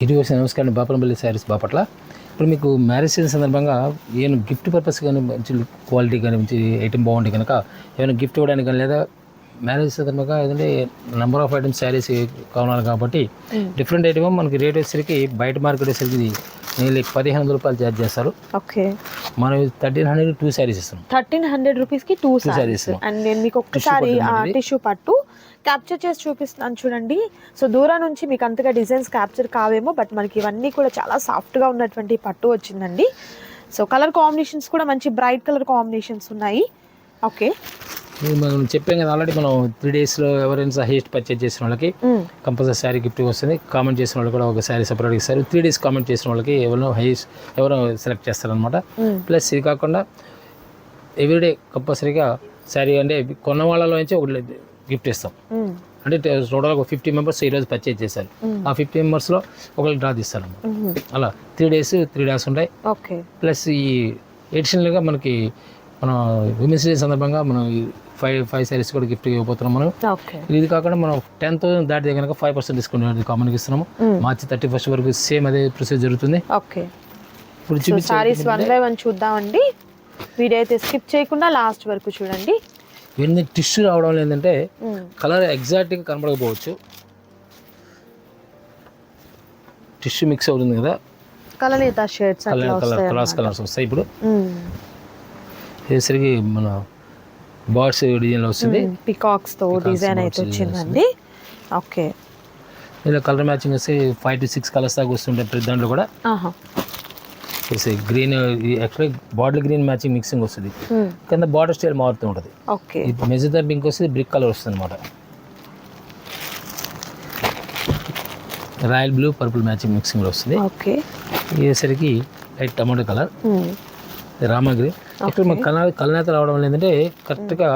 ఇటు నమస్కారం బాపనపల్లి శారీస్ బాపట్ల ఇప్పుడు మీకు మ్యారేజ్ సీజన్ సందర్భంగా ఏమైనా గిఫ్ట్ పర్పస్ కానీ మంచి క్వాలిటీ కానీ మంచి ఐటమ్ బాగుంటే కనుక ఏమైనా గిఫ్ట్ ఇవ్వడానికి కానీ లేదా మ్యారేజ్ సందర్భంగా ఏదంటే నెంబర్ ఆఫ్ ఐటమ్స్ శారీస్ కావాలి కాబట్టి డిఫరెంట్ ఐటమ్ మనకి రేట్ వచ్చేసరికి బయట మార్కెట్ వచ్చేసరికి నేను పదిహేను వందల రూపాయలు ఛార్జ్ చేస్తారు. ఓకే. మనం థర్టీన్ హండ్రెడ్ టూ శారీస్ ఇస్తాం థర్టీన్ హండ్రెడ్ రూపీస్కి టూ. సారీస్ అండ్ నేను మీకు ఒక్కసారి. టిష్యూ పట్టు క్యాప్చర్ చేసి చూపిస్తున్నాను చూడండి. సో దూరం నుంచి మీకు అంతగా డిజైన్స్ క్యాప్చర్ కావేమో బట్ మనకి ఇవన్నీ కూడా చాలా సాఫ్ట్గా ఉన్నటువంటి పట్టు వచ్చిందండి. సో కలర్ కాంబినేషన్స్ కూడా మంచి బ్రైట్ కలర్ కాంబినేషన్స్ ఉన్నాయి. ఓకే మనం చెప్పాం కదా ఆల్రెడీ మనం త్రీ డేస్లో ఎవరైనా హైయెస్ట్ పర్చేజ్ చేసిన వాళ్ళకి కంపల్సరీ శారీ గిఫ్ట్ వస్తుంది. కామెంట్ చేసిన వాళ్ళు కూడా ఒక శారీ సపరేట్ ఇస్తారు. త్రీ డేస్ కామెంట్ చేసిన వాళ్ళకి ఎవరో హైయెస్ట్ ఎవరో సెలెక్ట్ చేస్తారనమాట ప్లస్ ఇది కాకుండా ఎవ్రీడే కంపల్సరీగా శారీ అంటే కొన్న వాళ్ళలో నుంచి ఒకటి గిఫ్ట్ ఇస్తాం. అంటే టోటల్గా ఒక ఫిఫ్టీ మెంబర్స్ ఈరోజు పర్చేజ్ చేశారు. ఆ ఫిఫ్టీ మెంబర్స్లో ఒకరికి డ్రా తీస్తారు అలా త్రీ డేస్ త్రీ డేస్ ఉంటాయి. ఓకే. ప్లస్ ఈ ఎడిషనల్గా మనకి మన విమెన్స్ డే సందర్భంగా మనం ఫైవ్ ఫైవ్ శారీస్ కూడా గిఫ్ట్ ఇవ్వబోతున్నాం మనం. ఇది కాకుండా మనం టెన్ థౌసండ్ దాటితే కనుక ఫైవ్ పర్సెంట్ డిస్కౌంట్ కామన్కి ఇస్తున్నాము. మార్చి థర్టీ ఫస్ట్ వరకు సేమ్ అదే ప్రొసీజర్ జరుగుతుంది. ఓకే ఇప్పుడు సో చూపించే సారీస్ వన్ బై వన్ చూద్దామండి. వీడియో అయితే స్కిప్ చేయకుండా లాస్ట్ వరకు చూడండి. ఇవన్నీ టిష్యూ రావడం ఏంటంటే కలర్ ఎగ్జాక్ట్గా కనపడకపోవచ్చు టిష్యూ మిక్స్ అవుతుంది కదా. కలర్ కలర్ వస్తాయి క్రాస్ కలర్స్ వస్తాయి ఇప్పుడు. మ్మ్. వేసరికి మన బార్డ్స్ డిజైన్లో వస్తుంది. పికాక్స్తో డిజైన్ అయితే వచ్చిందండి. ఓకే. ఇలా కలర్ మ్యాచింగ్ వస్తే ఫైవ్ టు సిక్స్ కలర్స్ దాకా వస్తుంటాయి ప్రతి దాంట్లో కూడా. వేసే green actually bottle green matching mixing వస్తుంది. కింద బార్డర్ స్టైల్ మారుతూ ఉంటుంది. ఓకే. మెజర్ పింక్ వస్తుంది బ్రిక్ కలర్ వస్తుంది అనమాట రాయల్ బ్లూ పర్పుల్ మ్యాచింగ్ మిక్సింగ్లో వస్తుంది. Okay. ఇదేసరికి light tomato colour. Rama green. ఇక్కడ మన కలర్ కలనేత రావడం వల్ల ఏంటంటే కరెక్ట్గా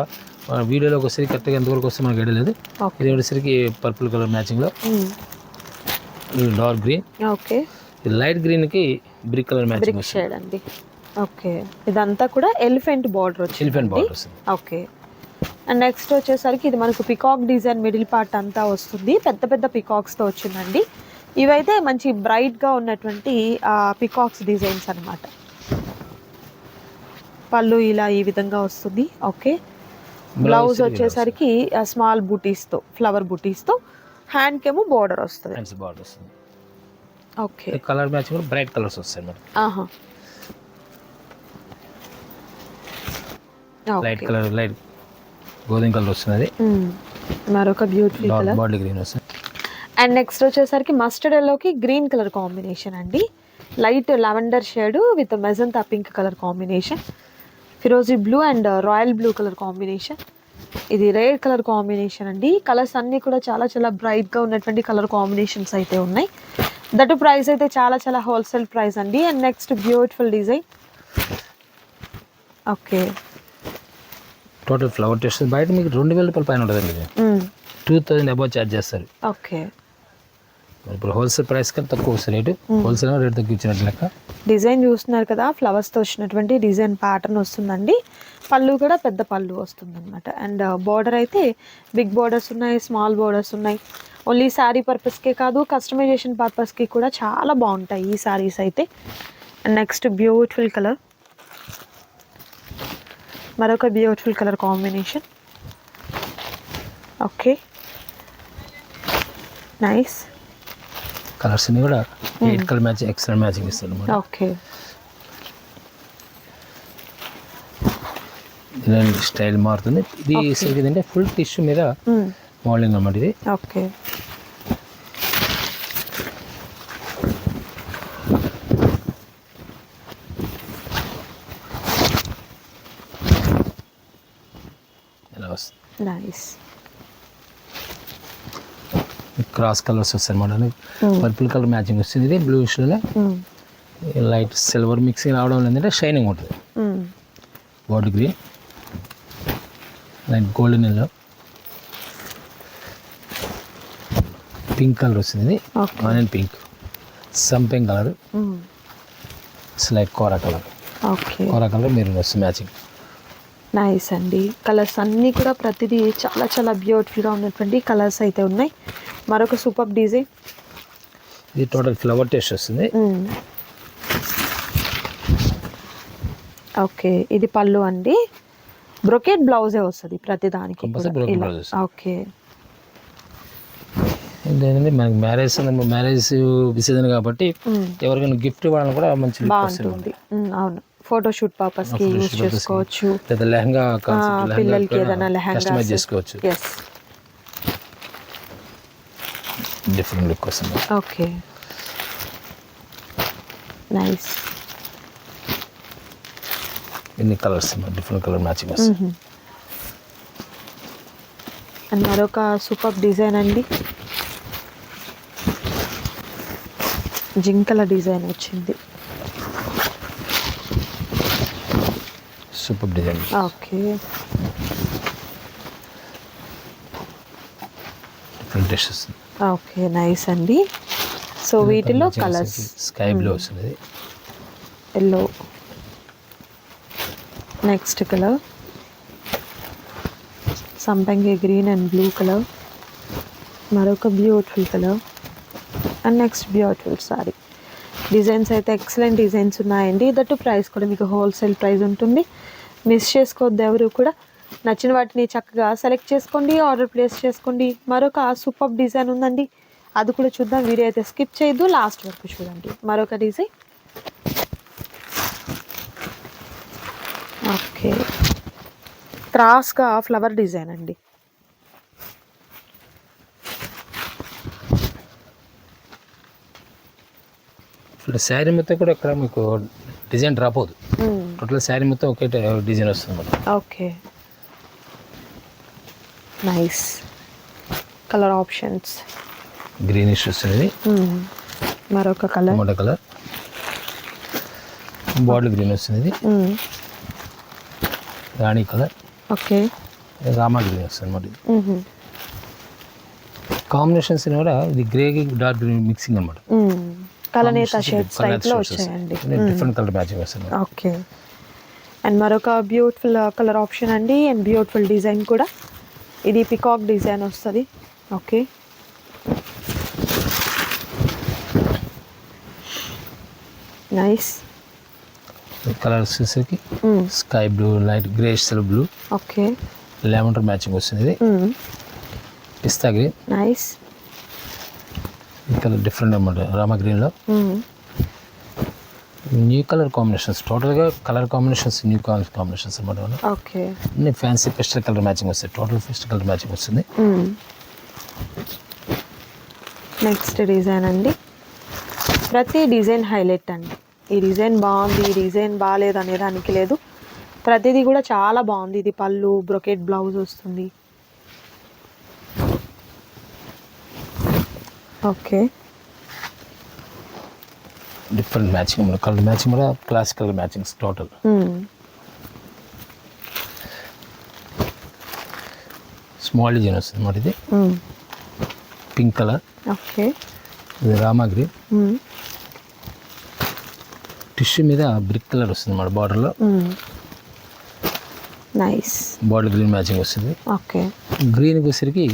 వీడియోలోకి వస్తే కరెక్ట్గా ఎంతవరకు వస్తే మనకు ఐడియా లేదు. ఇది వచ్చేసరికి పర్పుల్ కలర్ మ్యాచింగ్లో. డార్క్ గ్రీన్ ఓకే లైట్ గ్రీన్కి బ్రిక్ కలర్ మ్యాచింగ్ షేడ్ అండి. ఓకే ఇదంతా కూడా ఎలిఫెంట్ బార్డర్ వచ్చింది. Elephant border okay and next వచ్చేసరికి ఇది మనకు పికాక్ డిజైన్ మిడిల్ పార్ట్ అంతా వస్తుంది. పెద్ద పెద్ద పికాక్స్తో వచ్చిందండి. ఇవైతే మంచి బ్రైట్గా ఉన్నటువంటి పికాక్స్ డిజైన్స్ అన్నమాట. పళ్ళు ఇలా ఈ విధంగా వస్తుంది. ఓకే. బ్లౌజ్ వచ్చేసరికి స్మాల్ బూటీస్తో ఫ్లవర్ బూటీస్తో హ్యాండ్ కేమో బార్డర్ వస్తుంది. బార్డర్ వస్తుంది. ఓకే. కలర్ మ్యాచింగ్ కూడా బ్రైట్ కలర్స్ వస్తాయి మేడం ఆహా. లైట్ కలర్ లైట్ గోధుమ కలర్ వస్తుంది మ్మ్. మరొక beautiful dark colour bottle green వస్తుంది. అండ్ నెక్స్ట్ వచ్చేసరికి మస్టర్డ్ ఎల్లోకి గ్రీన్ కలర్ కాంబినేషన్ అండి. Light lavender shade with magenta pink colour combination ఫిరోజీ blue and royal blue colour combination. ఇది రేడ్ కలర్ కాంబినేషన్ అండి. కలర్స్ అన్నీ కూడా చాలా చాలా బ్రైట్గా ఉన్నటువంటి కలర్ కాంబినేషన్స్ అయితే ఉన్నాయి. దట్ ప్రైస్ అయితే చాలా చాలా హోల్సేల్ ప్రైస్ అండి. And next beautiful design okay. Total flower test బయట మీకు రెండు వేల రూపాయల పైన ఉంటుందండి టూ థౌజండ్ అబౌవ్ ఛార్జ్ చేస్తారు. ఓకే. ఇప్పుడు హోల్సేల్ ప్రైస్ కంటే తక్కువ వస్తుంది రేటు. హోల్సేల్ రేట్ తగ్గించినట్టు లెక్క. డిజైన్ చూస్తున్నారు కదా ఫ్లవర్స్తో వచ్చినటువంటి డిజైన్ ప్యాటర్న్ వస్తుందండి. పళ్ళు కూడా పెద్ద పళ్ళు వస్తుంది అనమాట అండ్ బార్డర్ uh, అయితే బిగ్ బార్డర్స్ ఉన్నాయి స్మాల్ బార్డర్స్ ఉన్నాయి. ఓన్లీ శారీ పర్పస్కే కాదు కస్టమైజేషన్ పర్పస్కి కూడా చాలా బాగుంటాయి ఈ శారీస్ అయితే. అండ్ నెక్స్ట్ బ్యూటిఫుల్ కలర్ మరొక beautiful colour combination okay nice colours అన్ని కూడా eight colour matching excellent matching ఇస్తారు అనమాట ఓకే స్టైల్ మారుతుంది. ఇది ఏంటంటే ఫుల్ టిష్యూ మీద మోడలింగ్ అనమాట ఇది. ఓకే ఇలా వస్తుంది? నైస్ క్రాస్ కలర్స్ వస్తాయి అనమాట పర్పుల్ కలర్ మ్యాచింగ్ వస్తుంది. ఇది బ్లూష్లోనే లైట్ సిల్వర్ మిక్సింగ్ రావడం వల్ల ఏంటంటే షైనింగ్ ఉంటుంది. Body green light golden yellow pink colour వస్తుంది ఆనియన్ పింక్ సంపింగ్ కలర్ లైట్ కోరా కలర్ కోరా కలర్ మీరు వస్తుంది మ్యాచింగ్ నైస్ అండి. కలర్స్ అన్నీ కూడా ప్రతిదీ చాలా చాలా బ్యూటిఫుల్గా ఉన్నటువంటి కలర్స్ అయితే ఉన్నాయి. మరొక సూపర్ డిజైన్ ఇది టోటల్ ఫ్లవర్ టేస్ట్ వస్తుంది. ఓకే ఇది పళ్ళు అండి. బ్రొకెట్ బ్లౌజే వస్తుంది ప్రతి దానికి. ఓకే. ఏంటంటే మనకి మ్యారేజ్ మ్యారేజ్ సీజన్ కాబట్టి. ఎవరికైనా గిఫ్ట్ ఇవ్వడానికి కూడా మంచి బాగుంటుంది. అవును. ఫోటోషూట్ పర్పస్కి యూజ్ చేసుకోవచ్చు. లేదా లెహంగా పిల్లలకి ఏదైనా లెహంగా కస్టమైజ్ చేసుకోవచ్చు. ఎస్ డిఫరెంట్ లుక్ వస్తుంది ఓకే నైస్ ఎన్ని కలర్స్ డిఫరెంట్ కలర్ మ్యాచింగ్ వస్తుంది అండ్ మరొక సూపర్ డిజైన్ అండి. జింకల డిజైన్ వచ్చింది. Super design okay. Different taste వస్తుంది ఓకే నైస్ అండి. సో వీటిలో కలర్స్ స్కై బ్లూ వస్తుంది. ఎల్లో. Next colour. సంపంగి గ్రీన్ అండ్ బ్లూ కలర్. మరొక beautiful colour. And next beautiful sari. Designs అయితే ఎక్సలెంట్ డిజైన్స్ ఉన్నాయండి. దట్టు ప్రైస్ కూడా మీకు హోల్సేల్ ప్రైస్ ఉంటుంది. మిస్ చేసుకోవద్దు ఎవరు కూడా. నచ్చిన వాటిని చక్కగా సెలెక్ట్ చేసుకోండి ఆర్డర్ ప్లేస్ చేసుకోండి. మరొక సూపర్ డిజైన్ ఉందండి. అది కూడా చూద్దాం వీడియో అయితే స్కిప్ చేయొద్దు లాస్ట్ వరకు చూడండి. మరొక డిజైన్ ఓకే. క్రాస్గా ఫ్లవర్ డిజైన్ అండి. శారీ మొత్తం కూడా ఇక్కడ మీకు డిజైన్ డ్రాప్ అవుతుంది. టోటల్ శారీ మొత్తం ఒకే డిజైన్ వస్తుంది. Okay. Nice colour options greenish వస్తుంది మరొక colour tomato colour bottle green వస్తుంది ఇది రాణి కలర్ ఓకే రామా గ్రీన్ వస్తుంది అనమాట ఇది కాంబినేషన్స్ కూడా ఇది గ్రే డార్క్ గ్రీన్ మిక్సింగ్ అనమాట. కలనేత షేడ్స్ టైప్లో వచ్చాయండి. డిఫరెంట్ కలర్ మ్యాచింగ్ వస్తుంది ఓకే అండ్ మరొక బ్యూటిఫుల్ కలర్ ఆప్షన్ అండి. అండ్ బ్యూటిఫుల్ డిజైన్ కూడా. ఇది పికాక్ డిజైన్ వస్తుంది. ఓకే నైస్ కలర్స్ వచ్చేసరికి sky blue light greyish blue okay lavender matching వస్తుంది ఇది. పిస్తా గ్రీన్ నైస్ కలర్ డిఫరెంట్ అనమాట రామా గ్రీన్లో న్యూ కలర్ కాంబినేషన్స్ టోటల్గా colour combinations new colour combinations అనమాట ఓకే. అన్ని ఫ్యాన్సీ పెస్టల్ కలర్ మ్యాచింగ్ వస్తాయి. టోటల్ పెస్టల్ కలర్ మ్యాచింగ్ వస్తుంది. నెక్స్ట్ డిజైన్ అండి. ప్రతి డిజైన్ హైలైట్ అండి. ఈ డిజైన్ బాగుంది ఈ డిజైన్ బాగాలేదు అనే దానికి లేదు. ప్రతిదీ కూడా చాలా బాగుంది. ఇది పళ్ళు బ్రొకెట్ బ్లౌజ్ వస్తుంది. Okay. Different matching colour matching కూడా classic colour matchings total small design వస్తుంది అనమాట ఇది. పింక్ కలర్ ఓకే ఇది రామా గ్రీన్ టిష్యూ మీద బ్రిక్ కలర్ వస్తుంది అన్నమాట బార్డర్లో నైస్ బార్డర్ గ్రీన్ మ్యాచింగ్ వస్తుంది. ఓకే గ్రీన్కి వచ్చేసరికి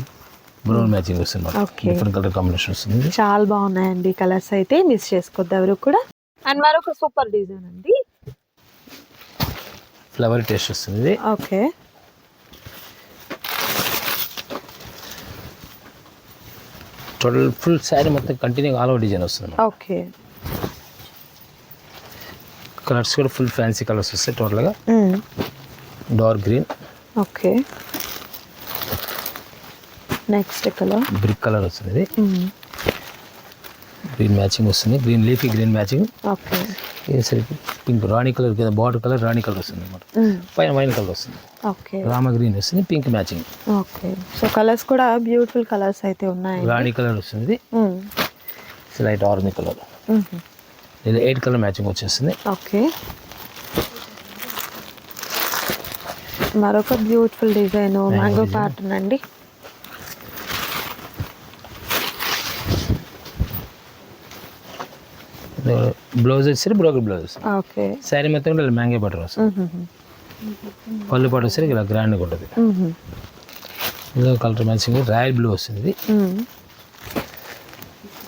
బ్రౌన్ మ్యాచింగ్ వస్తుంది. డిఫరెంట్ కలర్ కాంబినేషన్ వస్తుంది. చాలా బాగున్నాయండి కలర్స్ అయితే మిస్ చేసుకోవద్దు ఎవరు కూడా. అండ్ మరొక సూపర్ డిజైన్ అండి. ఫ్లవర్ టేస్ట్ వస్తుంది. ఓకే టోటల్ ఫుల్ శారీ మొత్తం కంటిన్యూ ఆల్ ఓవర్ డిజైన్ వస్తుంది ఓకే కలర్స్ కూడా ఫుల్ ఫ్యాన్సీ కలర్స్ వస్తాయి టోటల్గా dark green okay next colour brick colour వస్తుంది. ఇది గ్రీన్ మ్యాచింగ్ వస్తుంది. Green leafy green matching okay వేసరికి pink రాణి కలర్ కింద బార్డర్ కలర్ రాణి కలర్ వస్తుంది అనమాట పైన వైన్ కలర్ వస్తుంది. ఓకే రామ గ్రీన్ వస్తుంది pink matching okay so colours కూడా బ్యూటిఫుల్ కలర్స్ అయితే ఉన్నాయి రాణి కలర్ వస్తుంది. ఇది లైట్ ఆరెంజ్ కలర్ ఇది ఎయిట్ కలర్ మ్యాచింగ్ వచ్చేస్తుంది. ఓకే మరొక బ్యూటిఫుల్ డిజైన్ మ్యాంగో. ప్యాటర్న్ అండి. బ్లౌజ్ వచ్చేసరికి బ్రోకర్ బ్లౌజ్ వస్తుంది ఓకే. శారీ మొత్తం కూడా ఇలా మ్యాంగో బటర్ వస్తుంది పళ్ళు పాటు వచ్చేసరికి ఇలా గ్రాండ్గా ఉంటుంది. ఇదో కలర్ మ్యాచింగ్ రాయల్ బ్లూ వస్తుంది.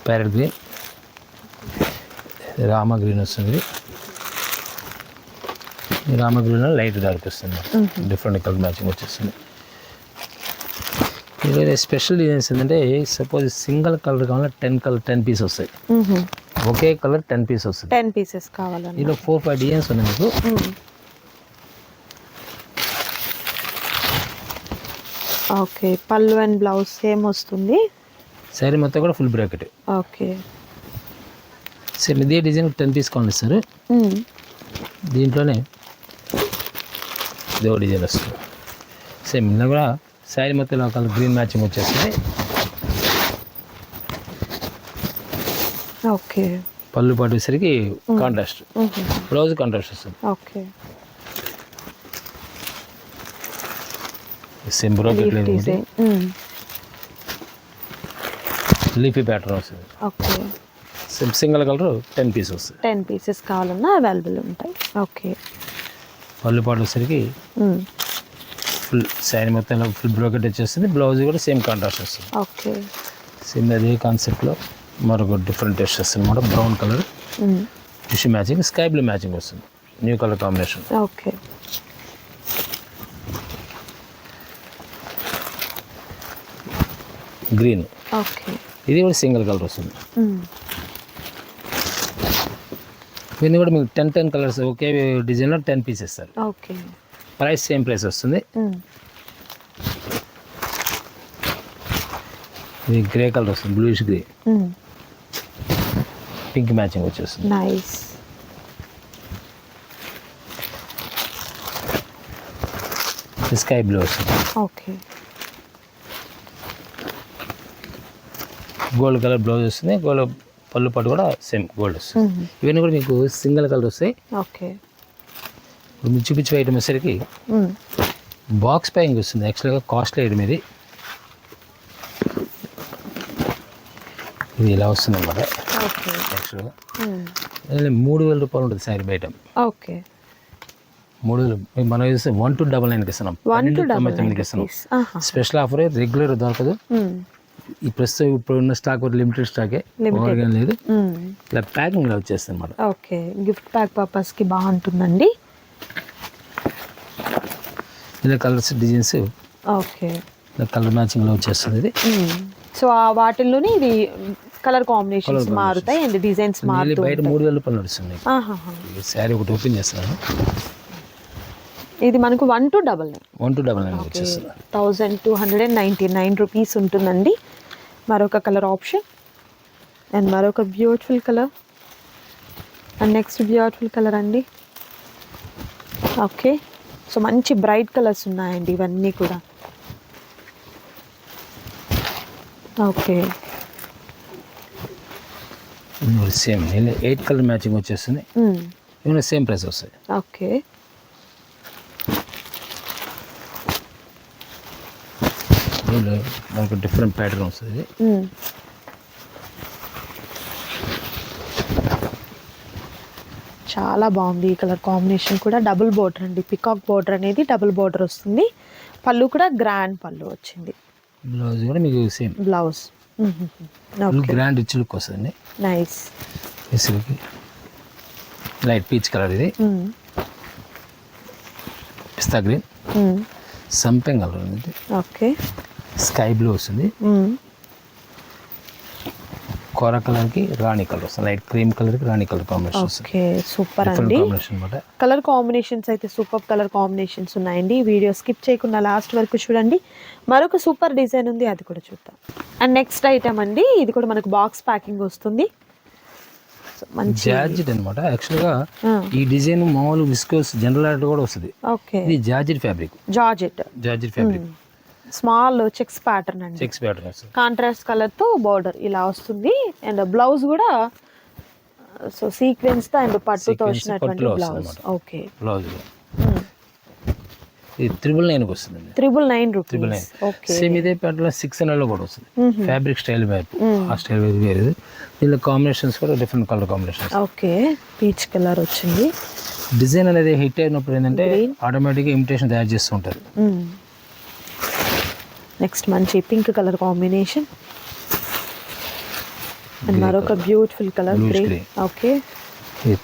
ప్యారెట్ గ్రీన్ రామ గ్రీన్ వస్తుంది. రామ గ్రీన్ లైట్ డార్క్ వస్తుంది. డిఫరెంట్ కలర్ మ్యాచింగ్ వచ్చేస్తుంది. ఇది స్పెషల్ డిజైన్స్ ఏంటంటే సపోజ్ సింగిల్ కలర్ కావాలంటే టెన్ కలర్ టెన్ పీస్ వస్తాయి. ఒకే కలర్ టెన్ పీస్ వస్తుంది. టెన్ పీసెస్ కావాలన్నా దీనిలో ఫోర్ ఫైవ్ డిజైన్స్ ఉన్నాయి మీకు. ఓకే పళ్ళు అండ్ బ్లౌజ్ సేమ్ వస్తుంది. శారీ మొత్తం కూడా ఫుల్ బ్రాకెట్. ఓకే. సేమ్ ఇదే డిజైన్ టెన్ పీస్ కావాలి సార్. దీంట్లోనే ఇదో డిజైన్ వస్తుంది. సేమ్ ఇలా కూడా శారీ మొత్తం ఒక గ్రీన్ మ్యాచింగ్ వచ్చేస్తుంది ఓకే. పళ్ళు పట్టేసరికి కాంట్రాస్ట్ బ్లౌజ్ కాంట్రాస్ట్ వస్తుంది. ఓకే. లీఫీ ప్యాటర్న్ వస్తుంది. Okay. Same single colour ten piece వస్తుంది. టెన్ పీసెస్ కావాలన్నా అవైలబుల్ ఉంటాయి. ఓకే. పళ్ళు పాటు వచ్చేసరికి ఫుల్ శారీ మొత్తం ఫుల్ బ్రోకెట్ వచ్చేస్తుంది. బ్లౌజ్ కూడా సేమ్ కాంట్రాస్ట్ వస్తుంది. ఓకే. సేమ్ అదే కాన్సెప్ట్లో మరొక డిఫరెంట్ టెస్ట్ వస్తుంది అనమాట brown colour fish matching sky blue matching వస్తుంది. New colour combination okay. Green okay. ఇది కూడా సింగిల్ కలర్ వస్తుంది. ఇవన్నీ కూడా మీకు టెన్ టెన్ కలర్స్ ఒకే డిజైన్లో ten pieces sir. Okay. Price same price వస్తుంది. ఇది గ్రే కలర్ వస్తుంది బ్లూయిష్ గ్రే పింక్ మ్యాచింగ్ వచ్చేస్తుంది. నైస్. స్కై బ్లూ వస్తుంది. ఓకే. గోల్డ్ కలర్ బ్లౌజ్ వస్తుంది. గోల్డ్ పళ్ళు పట్టు కూడా సేమ్ గోల్డ్ వస్తుంది. ఇవన్నీ కూడా మీకు సింగిల్ కలర్ వస్తాయి. ఓకే. ఇప్పుడు మిర్చి పిచ్చి ఐటమ్ వచ్చేసరికి బాక్స్ ప్యాకింగ్ వస్తుంది. యాక్చువల్గా కాస్ట్లీ ఐటమ్ ఇది. ఇది ఇలా వస్తుంది అనమాట యాక్చువల్గా మూడు వేల రూపాయలు ఉంటుంది శారీ బయట. ఓకే. మూడు వేలు. మనం చూస్తే వన్ టు డబల్ నైన్కి ఇస్తున్నాం. పన్నెండు తొంభై తొమ్మిదికి ఇస్తున్నాం. స్పెషల్ ఆఫర్ రెగ్యులర్ దొరకదు. ఈ ప్రస్తుతం ఇప్పుడు ఉన్న స్టాక్ లిమిటెడ్ స్టాకే ఓవర్గా లేదు. ఇలా ప్యాకింగ్ ఇలా వచ్చేస్తుంది అనమాట ఓకే. గిఫ్ట్ ప్యాక్ పర్పస్కి బాగుంటుందండి ఇలా కలర్స్ డిజైన్స్ ఓకే. కలర్ మ్యాచింగ్లో వచ్చేస్తుంది ఇది. సో ఆ వాటిల్లోనే ఇది కలర్ కాంబినేషన్స్ మారుతాయి అండ్ డిజైన్స్ మళ్ళీ మారుతూ బయట మూడు వేల రూపాయలు నడుస్తుంది. శారీ ఒకటి ఓపెన్ చేస్తున్నాను. ఇది మనకు one two double nine. One two double nine వచ్చేస్తుంది. Thousand two hundred and ninety nine rupees ఉంటుందండి. మరొక కలర్ ఆప్షన్. అండ్ మరొక beautiful colour and next beautiful colour అండి. ఓకే. సో మంచి బ్రైట్ కలర్స్ ఉన్నాయండి ఇవన్నీ కూడా. Okay. Same. Eight colour matching వచ్చేస్తుంది. ఇవన్నీ సేమ్ ప్రైస్ వస్తాయి. ఓకే. మనకు డిఫరెంట్ ప్యాటర్న్ వస్తుంది ఇది. చాలా బాగుంది ఈ కలర్ కాంబినేషన్ కూడా. డబుల్ బోర్డర్ అండి. పికాక్ బోర్డర్ అనేది డబుల్ బోర్డర్ వస్తుంది. పళ్ళు కూడా గ్రాండ్ పళ్ళు వచ్చింది. బ్లౌజ్ కూడా మీకు same. Blouse. Grand rich look వస్తుంది నైస్ ఇసులకి లైట్ పీచ్ కలర్ ఇది. పిస్తా గ్రీన్ సంపెంగ్ కలర్ ఉంది. ఓకే స్కై బ్లూ వస్తుంది. కోర కలర్కి రాణి కలర్ వస్తుంది లైట్ క్రీమ్ కలర్కి రాణి కలర్ కాంబినేషన్ ఓకే సూపర్ అండి. కలర్ కాంబినేషన్స్ అయితే సూపర్ కలర్ కాంబినేషన్స్ ఉన్నాయండి. వీడియో స్కిప్ చేయకుండా లాస్ట్ వరకు చూడండి. మరొక సూపర్ డిజైన్ ఉంది అది కూడా చూద్దాం. అండ్ నెక్స్ట్ ఐటమ్ అండి ఇది కూడా మనకు బాక్స్ ప్యాకింగ్ వస్తుంది. జార్జెట్ అనమాట యాక్చువల్గా ఆ, ఈ డిజైన్ మామూలు విస్కోస్ జనరల్ ఆర్ట్ కూడా వస్తుంది. ఓకే. ఇది georgette fabric. Georgette. Georgette fabric. Small checks pattern అండి. చెక్స్ ప్యాటర్న్ వస్తుంది. కాంట్రాస్ట్ కలర్తో బార్డర్ ఇలా వస్తుంది. అండ్ బ్లౌజ్ కూడా సో సీక్వెన్స్తో అండ్ పట్టుతో వచ్చినటువంటి వస్తుంది బ్లౌజ్. ఓకే. బ్లౌజ్ ఇది త్రిబుల్ నైన్కి వస్తుందండి. Triple nine triple nine okay same ఇదే ప్యాటర్న్ సిక్స్ హండ్రెడ్లో కూడా వస్తుంది. ఫ్యాబ్రిక్ స్టైల్ వైపు ఆ స్టైల్ వైపు వేరే దీనిలో కాంబినేషన్స్ కూడా different colour combinations okay peach colour వచ్చింది. డిజైన్ అనేది హిట్ అయినప్పుడు ఏంటంటే ఆటోమేటిక్గా ఇమిటేషన్ తయారు చేస్తూ ఉంటారు. నెక్స్ట్ మంచి పింక్ కలర్ కాంబినేషన్ అండ్ మరొక beautiful colour grey. Okay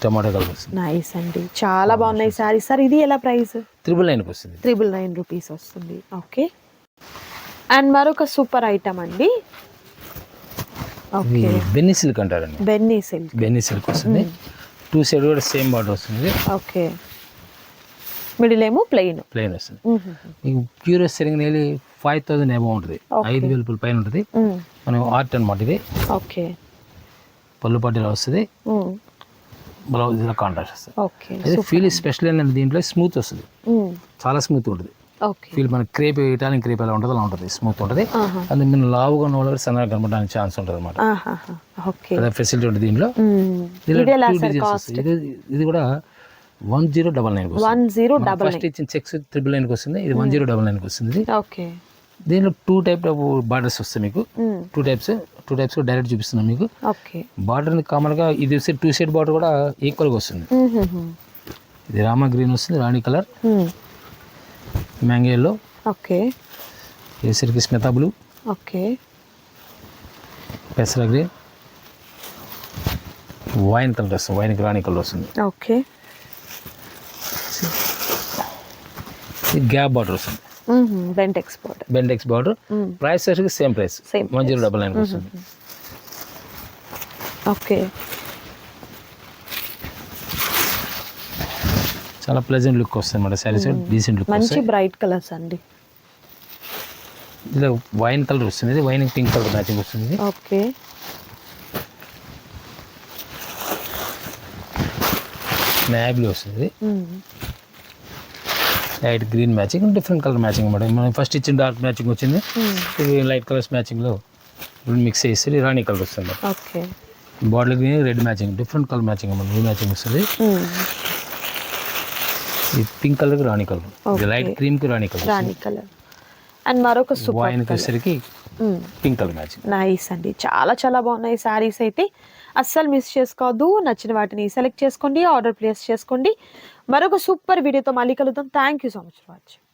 tomato colour nice అండి. చాలా బాగున్నాయి శారీస్ సార్ ఇది ఎలా ప్రైస్ త్రిబుల్ నైన్కి వస్తుంది. త్రిబుల్ నైన్ రూపీస్ వస్తుంది. ఓకే అండ్ మరొక సూపర్ ఐటమ్ అండి. బెన్నీ సిల్క్ అంటారండి. బెన్నీ సిల్క్ బెన్నీ సిల్క్ వస్తుంది. టూ సైడ్ కూడా సేమ్ బార్డర్ వస్తుంది. ఓకే మిడిల్ ఏమో ప్లెయిన్ ప్లెయిన్ వస్తుంది. మీకు ప్యూర్ సెరింగ్ నేలి ఫైవ్ థౌసండ్ ఏమో ఉంటుంది. ఐదు వేల పైన ఉంటుంది. మనం ఆర్ట్ అనమాట ఇది. ఓకే. పళ్ళు పట్టిలో వస్తుంది. బ్లౌజ్ ఇలా కాంట్రాస్ట్ వస్తుంది. ఓకే. అయితే ఫీల్ స్పెషల్ ఏంటంటే దీంట్లో స్మూత్ వస్తుంది. చాలా స్మూత్ ఉంటుంది. ఓకే. ఫీల్ మన క్రేప్ ఇటాలియన్ క్రేప్ ఎలా ఉంటుంది అలా ఉంటుంది. స్మూత్ ఉంటుంది. అది మీరు లావుగా ఉన్న వాళ్ళు సన్నగా కనపడడానికి ఛాన్స్ ఉంటుంది అనమాట ఫెసిలిటీ ఉంటుంది దీంట్లో. ఇది కూడా one zero double nine one zero double first ఇచ్చిన చెక్స్ త్రిబుల్ నైన్కి వస్తుంది. ఇది వన్ జీరో డబల్ నైన్కి వస్తుంది. ఓకే దీనిలో టూ టైప్ ఆఫ్ బార్డర్స్ వస్తాయి మీకు. Two types two types direct చూపిస్తున్నాం మీకు. ఓకే బార్డర్ కామన్గా ఇది వస్తే టూ సైడ్ బార్డర్ కూడా ఈక్వల్గా వస్తుంది. ఇది రామా గ్రీన్ వస్తుంది rani colour mango yellow okay కేసరికి స్మితా బ్లూ ఓకే పెసర గ్రీన్ వైన్ కలర్ వస్తుంది వైన్ రాణి కలర్ వస్తుంది. ఓకే గ్యాప్ బార్డర్ వస్తుంది. బెంట్ ఎక్స్పోర్ట్ బెండెక్స్ బార్డర్. ప్రైస్ వచ్చేసి same price. One zero double nine వస్తుంది. ఓకే. చాలా ప్లెజెంట్ లుక్ వస్తుంది అన్నమాట శారీస్ డీసెంట్ లుక్ మంచి బ్రైట్ కలర్స్ అండి. ఇలా వైన్ కలర్ వస్తుంది. ఇది వైన్ పింక్ కలర్ మ్యాచింగ్ వస్తుంది. ఓకే. నాయ్ బ్లూ వస్తుంది. Light green matching different colour matching అన్నమాట మనం ఫస్ట్ ఇచ్చిన డార్క్ మ్యాచింగ్ వచ్చింది. ఇది లైట్ కలర్స్ మ్యాచింగ్లో మిక్స్ చేసి రాణి కలర్ వస్తుంది okay. Bottle green red matching different colour matching అన్నమాట బ్లూ మ్యాచింగ్ వస్తుంది. ఈ పింక్ కలర్కి రాణి colour light క్రీమ్కి rani colour rani colour and మరొక సూపర్ వైన్కి వచ్చేసరికి పింక్ కలర్ మ్యాచింగ్. నైస్ అండి. చాలా చాలా బాగున్నాయి శారీస్ అయితే. అస్సలు మిస్ చేసుకోవద్దు నచ్చిన వాటిని సెలెక్ట్ చేసుకోండి ఆర్డర్ ప్లేస్ చేసుకోండి. మరొక సూపర్ వీడియోతో మళ్ళీ కలుద్దాం. Thank you so much for watching